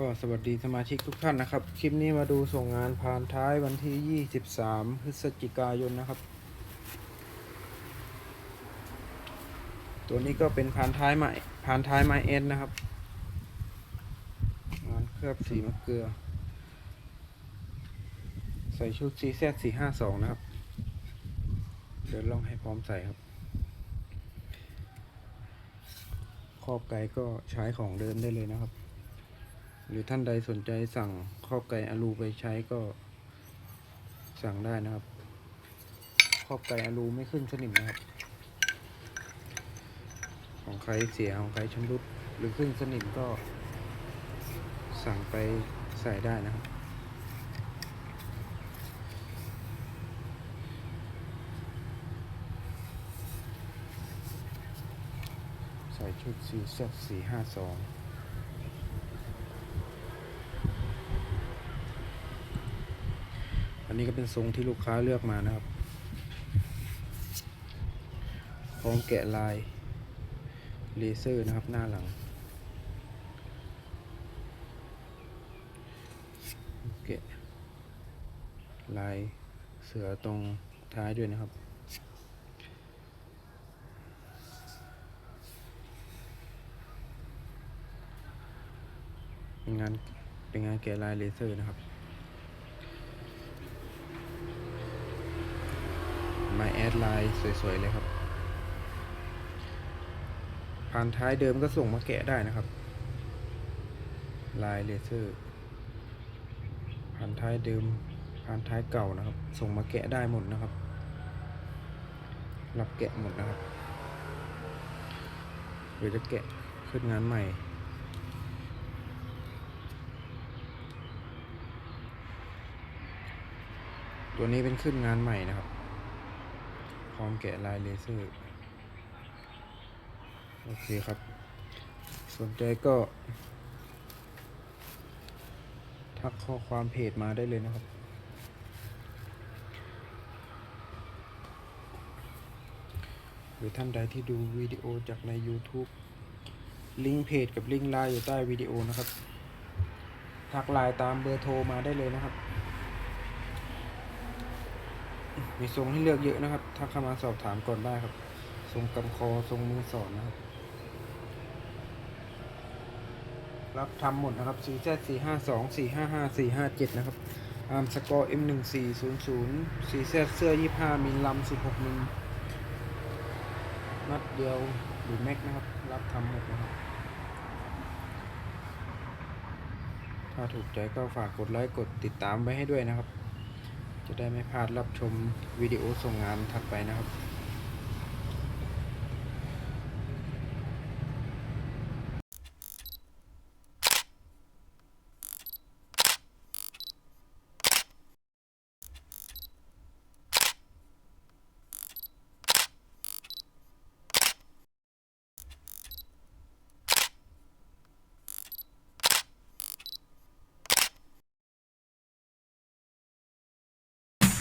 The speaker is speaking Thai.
ก็สวัสดีสมาชิกทุกท่านนะครับ คลิปนี้มาดูส่งงานผ่านท้ายวันที่ 23 พฤศจิกายนนะครับ ตัวนี้ก็เป็นผ่านท้ายไม้ผ่านท้ายไม้เอ็นนะครับ งานเคลือบสีมะเกลือ ใส่ชุด CZ 452 นะครับ เดินล่องให้พร้อมใส่ครับครอบไก่ก็ใช้ของเดิมได้เลยนะครับ หรือท่านใดสนใจสั่งครอบไก่อลูไปใช้ก็สั่งได้นะครับครอบไก่อลูไม่ขึ้นสนิมนะครับ ของใครเสียของใครชำรุดหรือขึ้นสนิมก็สั่งไปใส่ได้นะครับใส่ชุด CZ 452อั นนี้ก็เป็นทรงที่ลูกค้าเลือกมานะครับ พร้อมแกะลายเลเซอร์นะครับหน้าหลัง แกะลายเสือตรงท้ายด้วยนะครับเป็นงานเป็นงานแกะลายเลเซอร์นะครับ มาแอดไลน์สวยๆเลยครับผ่านท้ายเดิมก็ส่งมาแกะได้นะครับ ลายเลเซอร์ผ่านท้ายเดิมผ่านท้ายเก่านะครับ ส่งมาแกะได้หมดนะครับ รับแกะหมดนะครับหรือจะแกะขึ้นงานใหม่ตัวนี้เป็นขึ้นงานใหม่นะครับ พร้อมแกะลายเลเซอร์ โอเคครับ สนใจก็ ทักข้อความเพจมาได้เลยนะครับ หรือท่านใดที่ดูวิดีโอจากใน YouTube ลิงก์เพจกับลิงก์ไลน์อยู่ใต้วิดีโอนะครับ ทักไลน์ตามเบอร์โทรมาได้เลยนะครับ มีทรงให้เลือกเยอะนะครับทักเข้ามาสอบถามก่อนได้ครับ ทรงกำคอทรงมือสอนนะครับ รับทำหมดนะครับ 4Z 452 455 457นะครับอาร์มสกอร์ M1400 4Z เสื้อ25มิลลำ16มิลนัดเดียวหรือแม็กนะครับ รับทำหมดนะครับ ถ้าถูกใจก็ฝากกดไลค์กดติดตามไว้ให้ด้วยนะครับ จะได้ไม่พลาดรับชมวิดีโอส่งงานถัดไปนะครับ